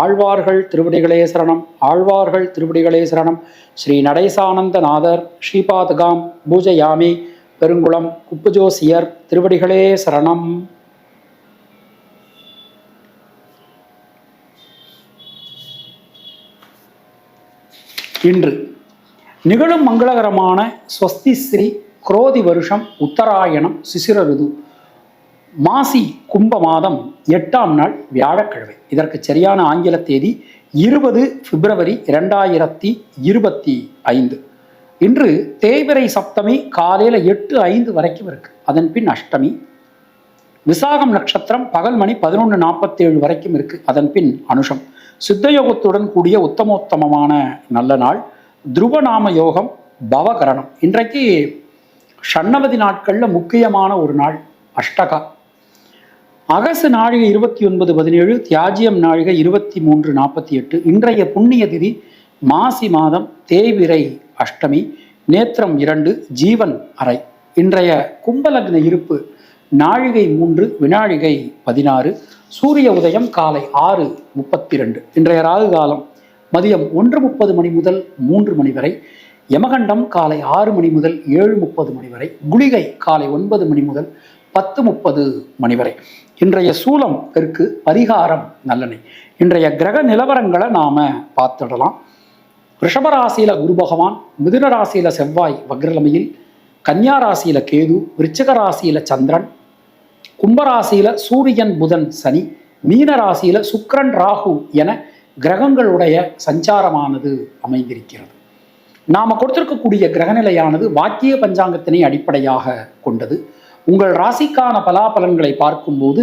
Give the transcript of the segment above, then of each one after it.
ஆழ்வார்கள் திருவடிகளே சரணம் ஆழ்வார்கள் திருவடிகளே சரணம். ஸ்ரீ நடேசானந்தநாதர் ஸ்ரீபாதகாம் பூஜயாமி பெருங்குளம் குப்புஜோசியர் திருவடிகளே சரணம். இன்று நிகழும் மங்களகரமான ஸ்வஸ்தி ஸ்ரீ குரோதி வருஷம் உத்தராயணம் சிசிர ருது. மாசி கும்ப மாதம் எட்டாம் நாள் வியாழக்கிழமை. இதற்கு சரியான ஆங்கில தேதி இருபது பிப்ரவரி இரண்டாயிரத்தி இருபத்தி ஐந்து. இன்று தேய்பிரை சப்தமி காலையில் எட்டு ஐந்து வரைக்கும் இருக்கு. அதன் பின் அஷ்டமி விசாகம் நட்சத்திரம் பகல் மணி பதினொன்று நாற்பத்தேழு வரைக்கும் இருக்கு. அதன் பின் அனுஷம். சித்தயோகத்துடன் கூடிய உத்தமோத்தமமான நல்ல நாள். துருவநாம யோகம் பவகரணம். இன்றைக்கு ஷண்ணவதி நாட்களில் முக்கியமான ஒரு நாள் அஷ்டகா. அகசு நாழிகை இருபத்தி ஒன்பது பதினேழு தியாஜியம் நாழிகை இருபத்தி மூன்று நாற்பத்தி எட்டு இன்றைய புண்ணிய திதி மாசி மாதம் தேவிரை அஷ்டமி நேத்திரம் இரண்டு ஜீவன் அறை. இன்றைய கும்பலக்ன இருப்பு நாழிகை மூன்று வினாழிகை பதினாறு சூரிய உதயம் காலை ஆறு முப்பத்தி ரெண்டு இன்றைய ராகு காலம் மதியம் ஒன்று முப்பது மணி முதல் மூன்று மணி வரை யமகண்டம் காலை ஆறு மணி முதல் ஏழு முப்பது மணி வரை குளிகை காலை ஒன்பது மணி முதல் பத்து முப்பது மணி வரை. இன்றைய சூலம் இருக்கு பரிகாரம் நல்லனை. இன்றைய கிரக நிலவரங்களை நாம பார்த்துடலாம். ரிஷபராசியில குரு பகவான் மிதுன ராசியில செவ்வாய் வக்ரலமையில் கன்னியா ராசியில கேது விருச்சிக ராசியில சந்திரன் கும்பராசியில சூரியன் புதன் சனி மீன ராசியில சுக்கிரன் ராகு என கிரகங்களுடைய சஞ்சாரமானது அமைந்திருக்கிறது. நாம கொடுத்திருக்கக்கூடிய கிரகநிலையானது வாக்கிய பஞ்சாங்கத்தினை அடிப்படையாக கொண்டது. உங்கள் ராசிக்கான பலாபலன்களை பார்க்கும்போது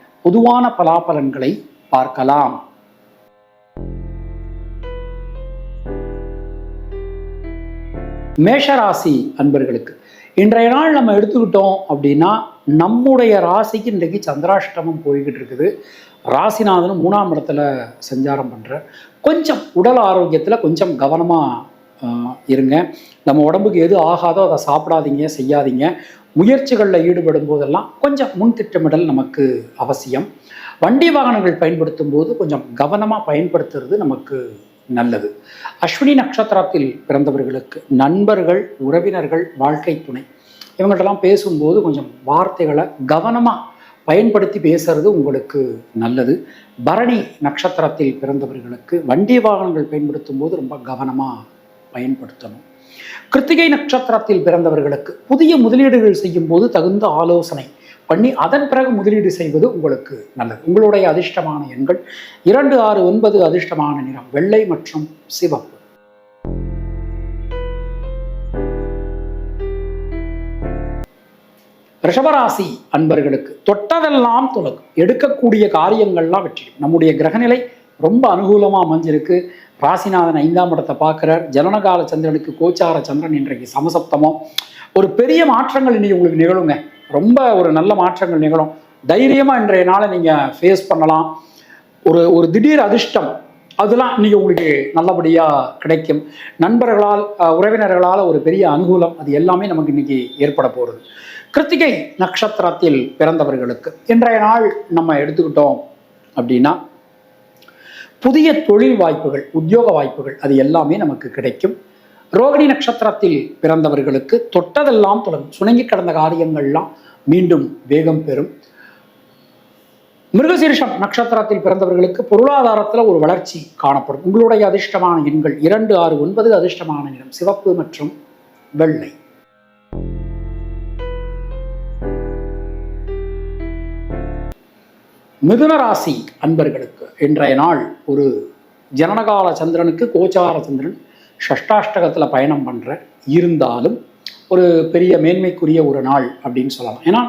பொதுவான பலாபலன்களை பார்க்கலாம். மேஷராசி அன்பர்களுக்கு இன்றைய நாள் நம்ம எடுத்துக்கிட்டோம் அப்படின்னா நம்முடைய ராசிக்கு இன்றைக்கு சந்திராஷ்டமம் போய்கிட்டு இருக்குது. ராசிநாதனும் மூணாம் இடத்துல சஞ்சாரம் பண்ணுற கொஞ்சம் உடல் ஆரோக்கியத்தில் கொஞ்சம் கவனமாக இருங்க. நம்ம உடம்புக்கு எது ஆகாதோ அதை சாப்பிடாதீங்க செய்யாதீங்க. முயற்சிகளில் ஈடுபடும் போதெல்லாம் கொஞ்சம் முன் திட்டமிடல் நமக்கு அவசியம். வண்டி வாகனங்கள் பயன்படுத்தும் போது கொஞ்சம் கவனமாக பயன்படுத்துறது நமக்கு நல்லது. அஸ்வினி நட்சத்திரத்தில் பிறந்தவர்களுக்கு நண்பர்கள் உறவினர்கள் வாழ்க்கை துணை இவங்கள்ட்டலாம் பேசும்போது கொஞ்சம் வார்த்தைகளை கவனமாக பயன்படுத்தி பேசுறது உங்களுக்கு நல்லது. பரணி நட்சத்திரத்தில் பிறந்தவர்களுக்கு வண்டி வாகனங்கள் பயன்படுத்தும் போது ரொம்ப கவனமாக பயன்படுத்தணும். கிருத்திகை நட்சத்திரத்தில் பிறந்தவர்களுக்கு புதிய முதலீடுகள் செய்யும் போது தகுந்த ஆலோசனை பண்ணி அதன் பிறகு முதலீடு செய்வது உங்களுக்கு நல்லது. உங்களுடைய அதிர்ஷ்டமான எண்கள் இரண்டு ஆறு ஒன்பது அதிர்ஷ்டமான நிறம் வெள்ளை மற்றும் சிவப்பு. ரிஷபராசி அன்பர்களுக்கு தொட்டதெல்லாம் துலக்கும் எடுக்கக்கூடிய காரியங்கள்லாம் வெற்றி நம்முடைய கிரகநிலை ரொம்ப அனுகூலமாக அமைஞ்சிருக்கு. ராசிநாதன் ஐந்தாம் இடத்தை பார்க்குறார். ஜனனகால சந்திரனுக்கு கோச்சார சந்திரன் இன்றைக்கு சமசப்தமோ ஒரு பெரிய மாற்றங்கள் இன்னைக்கு உங்களுக்கு நிகழுங்க. ரொம்ப ஒரு நல்ல மாற்றங்கள் நிகழும். தைரியமாக இன்றைய நாளை நீங்கள் ஃபேஸ் பண்ணலாம். ஒரு ஒரு திடீர் அதிர்ஷ்டம் அதெல்லாம் இன்றைக்கி உங்களுக்கு நல்லபடியாக கிடைக்கும். நண்பர்களால் உறவினர்களால் ஒரு பெரிய அனுகூலம். அது எல்லாமே நமக்கு இன்றைக்கி ஏற்பட போகிறது கிருத்திகை நட்சத்திரத்தில் பிறந்தவர்களுக்கு இன்றைய நாள் நம்ம எடுத்துக்கிட்டோம் அப்படின்னா புதிய தொழில் வாய்ப்புகள் உத்தியோக வாய்ப்புகள் அது எல்லாமே நமக்கு கிடைக்கும். ரோகிணி நட்சத்திரத்தில் பிறந்தவர்களுக்கு தொட்டதெல்லாம் தொடரும். சுணங்கி கடந்த காரியங்கள்லாம் மீண்டும் வேகம் பெறும். மிருகசீரிஷம் நட்சத்திரத்தில் பிறந்தவர்களுக்கு பொருளாதாரத்தில் ஒரு வளர்ச்சி காணப்படும். உங்களுடைய அதிர்ஷ்டமான எண்கள் இரண்டு ஆறு ஒன்பது அதிர்ஷ்டமான நிறம் சிவப்பு மற்றும் வெள்ளை. மிதுன ராசி அன்பர்களுக்கு இன்றைய நாள் ஒரு ஜனனகால சந்திரனுக்கு கோச்சார சந்திரன் ஷஷ்டாஷ்டகத்தில் பயணம் பண்ணுற இருந்தாலும் ஒரு பெரிய மேன்மைக்குரிய ஒரு நாள் அப்படின்னு சொல்லலாம். ஏன்னா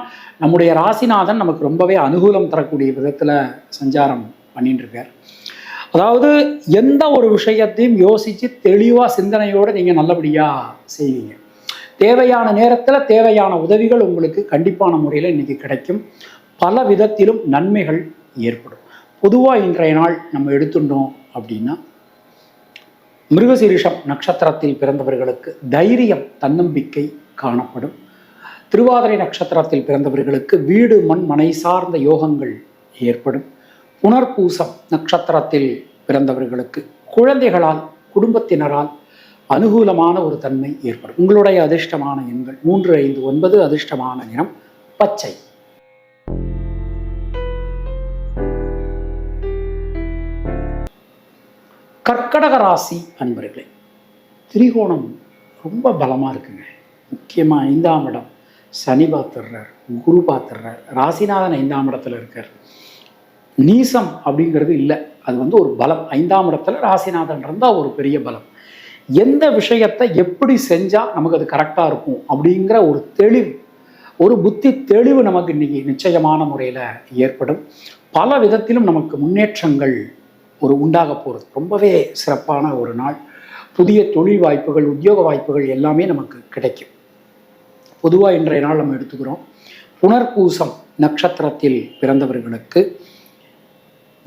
நம்முடைய ராசிநாதன் நமக்கு ரொம்பவே அனுகூலம் தரக்கூடிய விதத்தில் சஞ்சாரம் பண்ணிட்டு இருக்கார் அதாவது எந்த ஒரு விஷயத்தையும் யோசித்து தெளிவாக சிந்தனையோடு நீங்கள் நல்லபடியாக செய்வீங்க. தேவையான நேரத்தில் தேவையான உதவிகள் உங்களுக்கு கண்டிப்பான முறையில் இன்னைக்கு கிடைக்கும். பல விதத்திலும் நன்மைகள் ஏற்படும். பொதுவாக இன்றைய நாள் நம்ம எடுத்துட்டோம் அப்படின்னா மிருகசீரிஷம் நட்சத்திரத்தில் பிறந்தவர்களுக்கு தைரியம் தன்னம்பிக்கை காணப்படும். திருவாதிரை நட்சத்திரத்தில் பிறந்தவர்களுக்கு வீடு மண் மனை சார்ந்த யோகங்கள் ஏற்படும். புனர்பூசம் நட்சத்திரத்தில் பிறந்தவர்களுக்கு குழந்தைகளால் குடும்பத்தினரால் அனுகூலமான ஒரு தன்மை ஏற்படும். உங்களுடைய அதிர்ஷ்டமான எண்கள் மூன்று ஐந்து ஒன்பது அதிர்ஷ்டமான நிறம் பச்சை. கர்க்கடக ராசி அன்பர்களே திரிகோணம் ரொம்ப பலமாக இருக்குங்க. முக்கியமாக ஐந்தாம் இடம் சனி பார்த்துடுறார் குரு பார்த்துடுறார் ராசிநாதன் ஐந்தாம் இடத்துல இருக்கார். நீசம் அப்படிங்கிறது இல்லை. அது வந்து ஒரு பலம். ஐந்தாம் இடத்துல ராசிநாதன் இருந்தால் ஒரு பெரிய பலம். எந்த விஷயத்தை எப்படி செஞ்சால் நமக்கு அது கரெக்டாக இருக்கும் அப்படிங்கிற ஒரு தெளிவு ஒரு புத்தி தெளிவு நமக்கு இன்னைக்கு நிச்சயமான முறையில் ஏற்படும். பல விதத்திலும் நமக்கு முன்னேற்றங்கள் ஒரு உண்டாக போகிறது ரொம்பவே சிறப்பான ஒரு நாள். புதிய தொழில் வாய்ப்புகள் உத்தியோக வாய்ப்புகள் எல்லாமே நமக்கு கிடைக்கும். பொதுவாக இன்றைய நாள் நம்ம எடுத்துக்கிறோம். புனர்பூசம் நட்சத்திரத்தில் பிறந்தவர்களுக்கு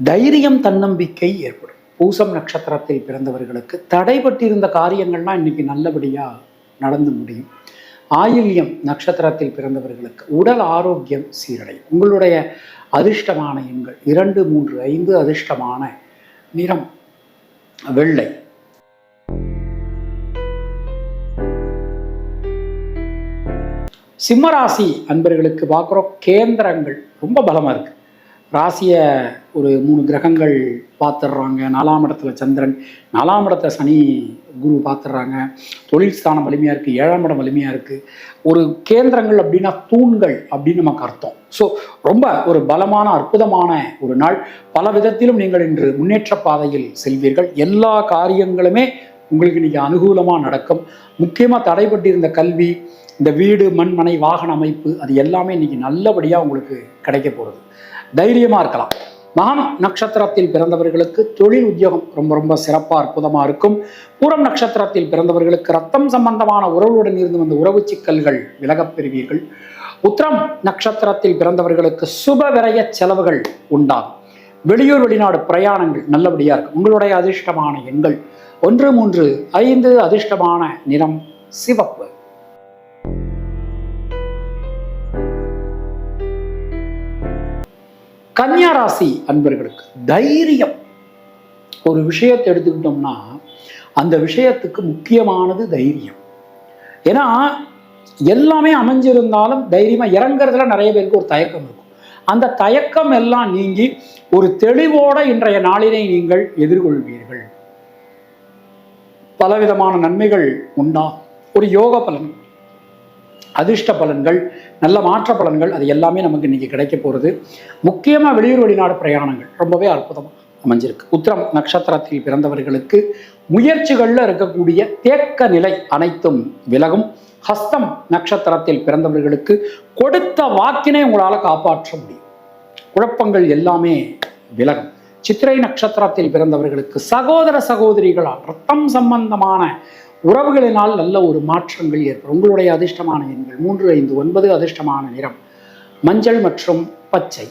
தைரியம் தன்னம்பிக்கை ஏற்படும். பூசம் நட்சத்திரத்தில் பிறந்தவர்களுக்கு தடைபட்டிருந்த காரியங்கள்லாம் இன்னைக்கு நல்லபடியாக நடந்து முடியும். ஆயில்யம் நட்சத்திரத்தில் பிறந்தவர்களுக்கு உடல் ஆரோக்கியம் சீரடையும். உங்களுடைய அதிர்ஷ்டமான எண்கள் இரண்டு மூன்று ஐந்து அதிர்ஷ்டமான நிறம் வெள்ளை. சிம்மராசி அன்பர்களுக்கு பார்க்குறோம் கேந்திரங்கள் ரொம்ப பலமாக இருக்கு. ராசியை ஒரு மூணு கிரகங்கள் பார்த்துடுறாங்க. நாலாம் இடத்துல சந்திரன் நாலாம் இடத்துல சனி குரு பார்த்துடுறாங்க. தொழில் ஸ்தானம் வலிமையாக இருக்குது ஏழாம் இடம் வலிமையாக இருக்குது ஒரு கேந்திரங்கள் அப்படின்னா தூண்கள் அப்படின்னு நமக்கு அர்த்தம். ஸோ ரொம்ப ஒரு பலமான அற்புதமான ஒரு நாள். பல விதத்திலும் நீங்கள் இன்று முன்னேற்ற பாதையில் செல்வீர்கள். எல்லா காரியங்களுமே உங்களுக்கு இன்றைக்கி அனுகூலமாக நடக்கும். முக்கியமாக தடைபட்டிருந்த கல்வி இந்த வீடு மண்மனை வாகன அமைப்பு அது எல்லாமே இன்றைக்கி நல்லபடியாக உங்களுக்கு கிடைக்க போகிறது தைரியமாக இருக்கலாம். மகம் நட்சத்திரத்தில் பிறந்தவர்களுக்கு தொழில் உத்தியோகம் ரொம்ப ரொம்ப சிறப்பாக அற்புதமாக இருக்கும். பூரம் நட்சத்திரத்தில் பிறந்தவர்களுக்கு ரத்தம் சம்பந்தமான உறவுடன் இருந்து வந்த உறவு சிக்கல்கள் விலகப் பெறுவீர்கள். உத்திரம் நட்சத்திரத்தில் பிறந்தவர்களுக்கு சுப விரய செலவுகள் உண்டாகும். வெளியூர் வெளிநாடு பிரயாணங்கள் நல்லபடியாக இருக்கும். உங்களுடைய அதிர்ஷ்டமான எண்கள் ஒன்று மூன்று ஐந்து அதிர்ஷ்டமான நிறம் சிவப்பு. கன்னியா ராசி அன்பர்களுக்கு தைரியம். ஒரு விஷயத்தை எடுத்துக்கிட்டோம்னா அந்த விஷயத்துக்கு முக்கியமானது தைரியம். ஏன்னா எல்லாமே அமைஞ்சிருந்தாலும் தைரியமாக இறங்குறதுல நிறைய பேருக்கு ஒரு தயக்கம் இருக்கும். அந்த தயக்கம் எல்லாம் நீங்கி ஒரு தெளிவோட இன்றைய நாளினை நீங்கள் எதிர்கொள்வீர்கள். பலவிதமான நன்மைகள் உண்டா ஒரு யோக பலன் அதிர்ஷ்ட பலன்கள் நல்ல மாற்ற பலன்கள் அது எல்லாமே நமக்கு இன்னைக்கு கிடைக்க போகிறது முக்கியமாக வெளியூர் வெளிநாடு பிரயாணங்கள் ரொம்பவே அற்புதமாக அமைஞ்சிருக்கு. உத்திரம் நட்சத்திரத்தில் பிறந்தவர்களுக்கு முயற்சிகளில் இருக்கக்கூடிய தேக்க நிலை அனைத்தும் விலகும். ஹஸ்தம் நட்சத்திரத்தில் பிறந்தவர்களுக்கு கொடுத்த வாக்கினை உங்களால் காப்பாற்ற முடியும். குழப்பங்கள் எல்லாமே விலகும். சித்திரை நட்சத்திரத்தில் பிறந்தவர்களுக்கு சகோதர சகோதரிகளால் ரத்தம் சம்பந்தமான உறவுகளினால் நல்ல ஒரு மாற்றங்கள் ஏற்படும். உங்களுடைய அதிர்ஷ்டமான எண்கள் மூன்று ஐந்து ஒன்பது அதிர்ஷ்டமான நிறம். மஞ்சள் மற்றும் பச்சை.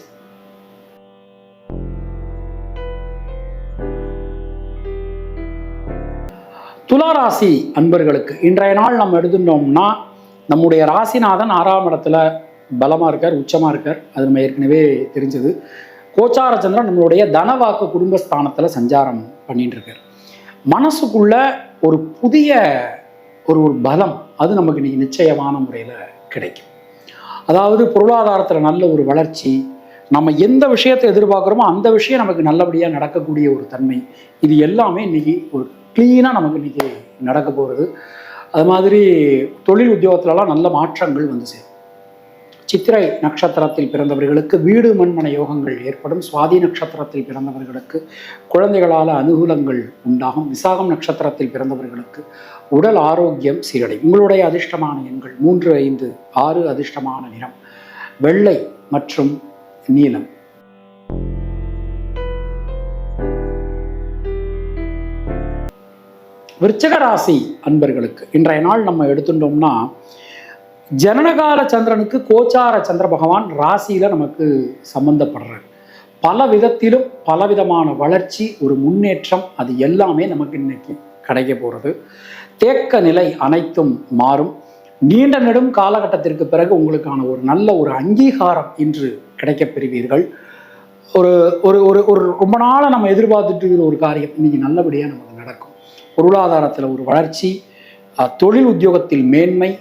துளாராசி அன்பர்களுக்கு இன்றைய நாள் நம்ம எடுத்துட்டோம்னா நம்முடைய ராசிநாதன் ஆறாம் இடத்துல பலமாக இருக்கார் உச்சமாக இருக்கார். அது நம்ம ஏற்கனவே தெரிஞ்சது. கோச்சார சந்திரன் நம்மளுடைய தனவாக்கு குடும்பஸ்தானத்தில் சஞ்சாரம் பண்ணிட்டு இருக்கார். மனசுக்குள்ள ஒரு புதிய ஒரு ஒரு பலம் அது நமக்கு இன்னைக்கு நிச்சயமான முறையில் கிடைக்கும். அதாவது பொருளாதாரத்தில் நல்ல ஒரு வளர்ச்சி நம்ம எந்த விஷயத்தை எதிர்பார்க்குறோமோ அந்த விஷயம் நமக்கு நல்லபடியாக நடக்கக்கூடிய ஒரு தன்மை இது எல்லாமே இன்னைக்கு ஒரு க்ளீனாக நமக்கு இன்னைக்கு நடக்க போகிறது அது மாதிரி தொழில் உத்தியோகத்திலலாம் நல்ல மாற்றங்கள் வந்து சேரும். சித்திரை நட்சத்திரத்தில் பிறந்தவர்களுக்கு வீடு மண்மனை யோகங்கள் ஏற்படும். சுவாதி நட்சத்திரத்தில் பிறந்தவர்களுக்கு குழந்தைகளால் அனுகூலங்கள் உண்டாகும். விசாகம் நட்சத்திரத்தில் பிறந்தவர்களுக்கு உடல் ஆரோக்கியம் சீரடையும் உங்களுடைய அதிர்ஷ்டமான எண்கள் மூன்று ஐந்து ஆறு அதிர்ஷ்டமான நிறம். வெள்ளை மற்றும் நீலம். விருச்சக ராசி அன்பர்களுக்கு இன்றைய நாள் நம்ம எடுத்துட்டோம்னா ஜனனகால சந்திரனுக்கு கோச்சார சந்திர பகவான் ராசியில நமக்கு சம்மந்தப்படுறார் பல விதத்திலும் பலவிதமான வளர்ச்சி ஒரு முன்னேற்றம் அது எல்லாமே நமக்கு இன்னைக்கு கிடைக்க போகிறது தேக்க நிலை அனைத்தும் மாறும். நீண்ட நெடும் காலகட்டத்திற்கு பிறகு உங்களுக்கான ஒரு நல்ல ஒரு அங்கீகாரம் இன்று கிடைக்கப் பெறுவீர்கள். ஒரு ஒரு ஒரு ஒரு ரொம்ப நாளாக நம்ம எதிர்பார்த்துட்டு இருக்கிற ஒரு காரியம் இன்னைக்கு நல்லபடியாக நமக்கு நடக்கும். பொருளாதாரத்தில் ஒரு வளர்ச்சி தொழில் உத்தியோகத்தில் மேன்மை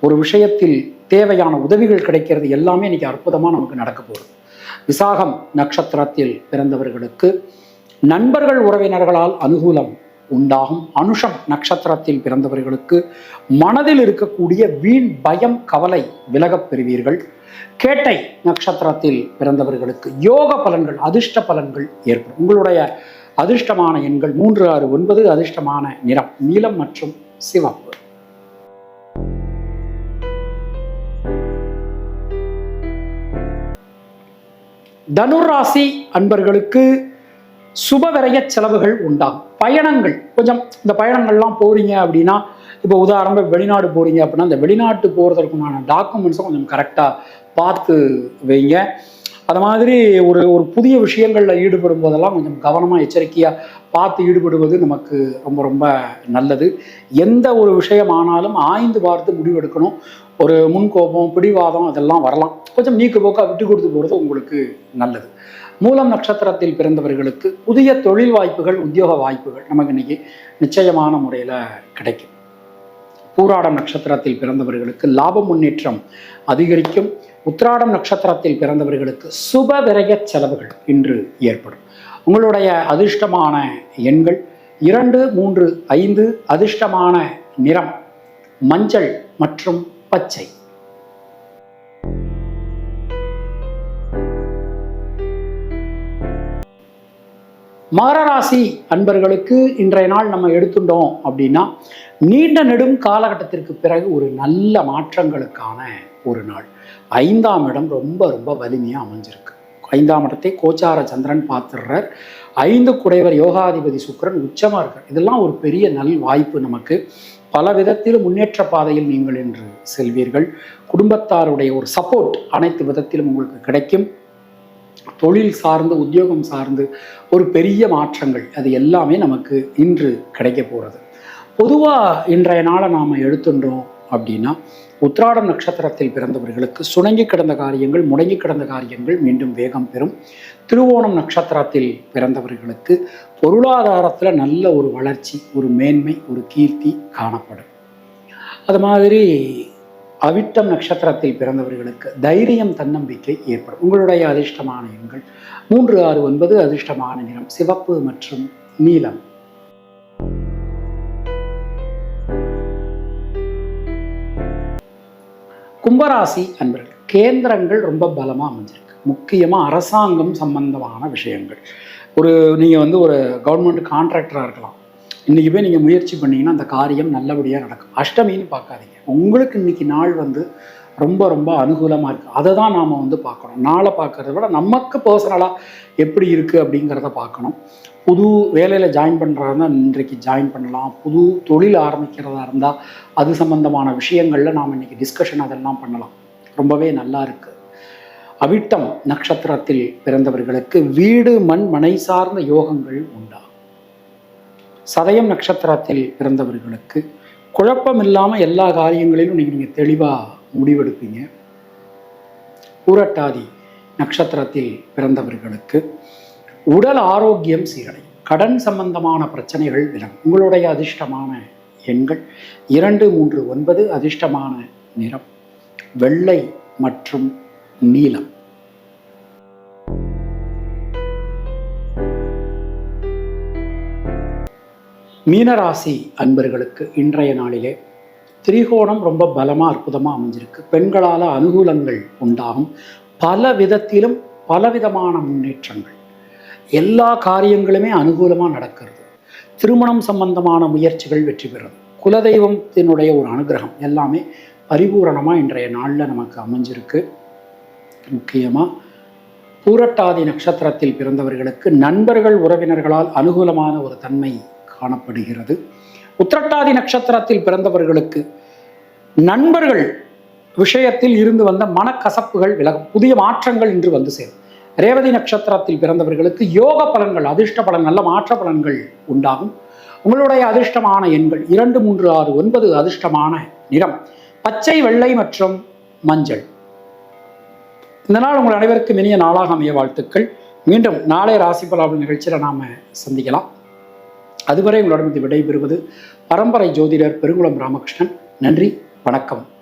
ஒரு விஷயத்தில் தேவையான உதவிகள் கிடைக்கிறது எல்லாமே இன்னைக்கு அற்புதமாக நமக்கு நடக்க போகுது. விசாகம் நட்சத்திரத்தில் பிறந்தவர்களுக்கு நண்பர்கள் உறவினர்களால் அனுகூலம் உண்டாகும். அனுஷம் நட்சத்திரத்தில் பிறந்தவர்களுக்கு மனதில் இருக்கக்கூடிய வீண் பயம் கவலை விலகப் பெறுவீர்கள். கேட்டை நட்சத்திரத்தில் பிறந்தவர்களுக்கு யோக பலன்கள் அதிர்ஷ்ட பலன்கள் ஏற்படும். உங்களுடைய அதிர்ஷ்டமான எண்கள் மூன்று ஆறு ஒன்பது அதிர்ஷ்டமான நிறம் நீலம் மற்றும் சிவம். தனுராசி அன்பர்களுக்கு சுபவிரய செலவுகள் உண்டாகும். பயணங்கள் கொஞ்சம் இந்த பயணங்கள்லாம் போறீங்க அப்படின்னா இப்போ உதாரணமாக வெளிநாடு போறீங்க அப்படின்னா இந்த வெளிநாட்டு போகிறதுக்குண்டான டாக்குமெண்ட்ஸும் கொஞ்சம் கரெக்டாக பார்த்து வைங்க. அது மாதிரி ஒரு ஒரு புதிய விஷயங்களில் ஈடுபடும் போதெல்லாம் கொஞ்சம் கவனமாக எச்சரிக்கையாக பார்த்து ஈடுபடுவது நமக்கு ரொம்ப ரொம்ப நல்லது. எந்த ஒரு விஷயமானாலும் ஆய்ந்து பார்த்து முடிவெடுக்கணும். ஒரு முன்கோபம் பிடிவாதம் அதெல்லாம் வரலாம். கொஞ்சம் நீக்கு போக்காக விட்டு கொடுத்து போகிறது உங்களுக்கு நல்லது. மூலம் நட்சத்திரத்தில் பிறந்தவர்களுக்கு புதிய தொழில் வாய்ப்புகள் உத்தியோக வாய்ப்புகள் நமக்கு இன்னைக்கு நிச்சயமான முறையில் கிடைக்கும். பூராடம் நட்சத்திரத்தில் பிறந்தவர்களுக்கு லாப முன்னேற்றம் அதிகரிக்கும். உத்ராடம் நட்சத்திரத்தில் பிறந்தவர்களுக்கு சுப விரய செலவுகள் இன்று ஏற்படும். உங்களுடைய அதிர்ஷ்டமான எண்கள் இரண்டு மூன்று ஐந்து அதிர்ஷ்டமான நிறம் மஞ்சள் மற்றும் பச்சை. மகராசி அன்பர்களுக்கு இன்றைய நாள் நம்ம எடுத்துட்டோம் அப்படின்னா நீண்ட நெடும் காலகட்டத்திற்கு பிறகு ஒரு நல்ல மாற்றங்களுக்கான ஒரு நாள். ஐந்தாம் இடம் ரொம்ப ரொம்ப வலிமையாக அமைஞ்சிருக்கு. ஐந்தாம் இடத்தை கோச்சார சந்திரன் பார்த்துடுறார். ஐந்து குடைவர் யோகாதிபதி சுக்கிரன் உச்சமாக இருக்கார். இதெல்லாம் ஒரு பெரிய நல் வாய்ப்பு நமக்கு. பல விதத்திலும் முன்னேற்ற பாதையில் நீங்கள் இன்று செல்வீர்கள். குடும்பத்தாருடைய ஒரு சப்போர்ட் அனைத்து விதத்திலும் உங்களுக்கு கிடைக்கும். தொழில் சார்ந்து உத்தியோகம் சார்ந்து ஒரு பெரிய மாற்றங்கள் அது எல்லாமே நமக்கு இன்று கிடைக்க போகிறது பொதுவாக இன்றைய நாளை நாம் எடுத்துட்டோம் அப்படின்னா உத்ராடம் நட்சத்திரத்தில் பிறந்தவர்களுக்கு சுணங்கி கிடந்த காரியங்கள் முடங்கி கிடந்த காரியங்கள் மீண்டும் வேகம் பெறும். திருவோணம் நட்சத்திரத்தில் பிறந்தவர்களுக்கு பொருளாதாரத்தில் நல்ல ஒரு வளர்ச்சி ஒரு மேன்மை ஒரு கீர்த்தி காணப்படும். அது மாதிரி அவிட்டம் நட்சத்திரத்தில் பிறந்தவர்களுக்கு தைரியம் தன்னம்பிக்கை ஏற்படும். உங்களுடைய அதிர்ஷ்டமான எண்கள் மூன்று ஆறு ஒன்பது அதிர்ஷ்டமான நிறம் சிவப்பு மற்றும் நீலம். கும்பராசி அன்பர்கள் கேந்திரங்கள் ரொம்ப பலமாக அமைஞ்சிருக்கு. முக்கியமாக அரசாங்கம் சம்பந்தமான விஷயங்கள். ஒரு நீங்கள் வந்து ஒரு கவர்மெண்ட் கான்ட்ராக்டராக இருக்கலாம். இன்றைக்கி போய் நீங்கள் முயற்சி பண்ணிங்கன்னா அந்த காரியம் நல்லபடியாக நடக்கும். அஷ்டமின்னு பார்க்காதீங்க. உங்களுக்கு இன்னைக்கு நாள் வந்து ரொம்ப ரொம்ப அனுகூலமாக இருக்குது அதை தான் நாம் வந்து பார்க்கணும். நாளை பார்க்குறத விட நமக்கு பர்சனலாக எப்படி இருக்குது அப்படிங்கிறத பார்க்கணும். புது வேலையில் ஜாயின் பண்ணுறதா இன்றைக்கு ஜாயின் பண்ணலாம். புது தொழில் ஆரம்பிக்கிறதா இருந்தால் அது சம்மந்தமான விஷயங்களில் நாம் இன்றைக்கி டிஸ்கஷன் அதெல்லாம் பண்ணலாம். ரொம்பவே நல்லா இருக்குது அவிட்டம் நட்சத்திரத்தில் பிறந்தவர்களுக்கு வீடு மண் மனை சார்ந்த யோகங்கள் உண்டா? சதயம் நட்சத்திரத்தில் பிறந்தவர்களுக்கு குழப்பம் இல்லாமல் எல்லா காரியங்களிலும் நீங்கள் நீங்கள் தெளிவாக முடிவெடுப்பீங்க. பூரட்டாதி நட்சத்திரத்தில் பிறந்தவர்களுக்கு உடல் ஆரோக்கியம் சீரடையும் கடன் சம்பந்தமான பிரச்சனைகள் விலகும். உங்களுடைய அதிர்ஷ்டமான எண்கள் இரண்டு மூன்று ஒன்பது அதிர்ஷ்டமான நிறம். வெள்ளை மற்றும் நீலம். மீனராசி அன்பர்களுக்கு இன்றைய நாளிலே திரிகோணம் ரொம்ப பலமாக அற்புதமாக அமைஞ்சிருக்கு. பெண்களால் அனுகூலங்கள் உண்டாகும். பல விதத்திலும் பலவிதமான முன்னேற்றங்கள். எல்லா காரியங்களுமே அனுகூலமாக நடக்கிறது. திருமணம் சம்பந்தமான முயற்சிகள் வெற்றி பெறும். குலதெய்வத்தினுடைய ஒரு அனுகிரகம் எல்லாமே பரிபூரணமாக இன்றைய நாளில் நமக்கு அமைஞ்சிருக்கு. முக்கியமாக பூரட்டாதி நட்சத்திரத்தில் பிறந்தவர்களுக்கு நண்பர்கள் உறவினர்களால் அனுகூலமான ஒரு தன்மை காணப்படுகிறது. உத்திரட்டாதி நட்சத்திரத்தில் பிறந்தவர்களுக்கு நண்பர்கள் விஷயத்தில் இருந்து வந்த மனக்கசப்புகள் விலகும். புதிய மாற்றங்கள் இன்று வந்து சேரும். ரேவதி நட்சத்திரத்தில் பிறந்தவர்களுக்கு யோக பலன்கள் அதிர்ஷ்ட பலன் நல்ல மாற்ற பலன்கள் உண்டாகும். உங்களுடைய அதிர்ஷ்டமான எண்கள் இரண்டு மூன்று ஆறு ஒன்பது அதிர்ஷ்டமான நிறம். பச்சை வெள்ளை மற்றும் மஞ்சள். இந்த நாள் உங்கள் அனைவருக்கும் இனிய நாளாக அமைய வாழ்த்துக்கள். மீண்டும் நாளை ராசி பலாபல் நிகழ்ச்சியில் நாம் சந்திக்கலாம். அதுவரை உங்களிடமிருந்து விடைபெறுவது பரம்பரை ஜோதிடர் பெருங்குளம் ராமகிருஷ்ணன். நன்றி. வணக்கம்.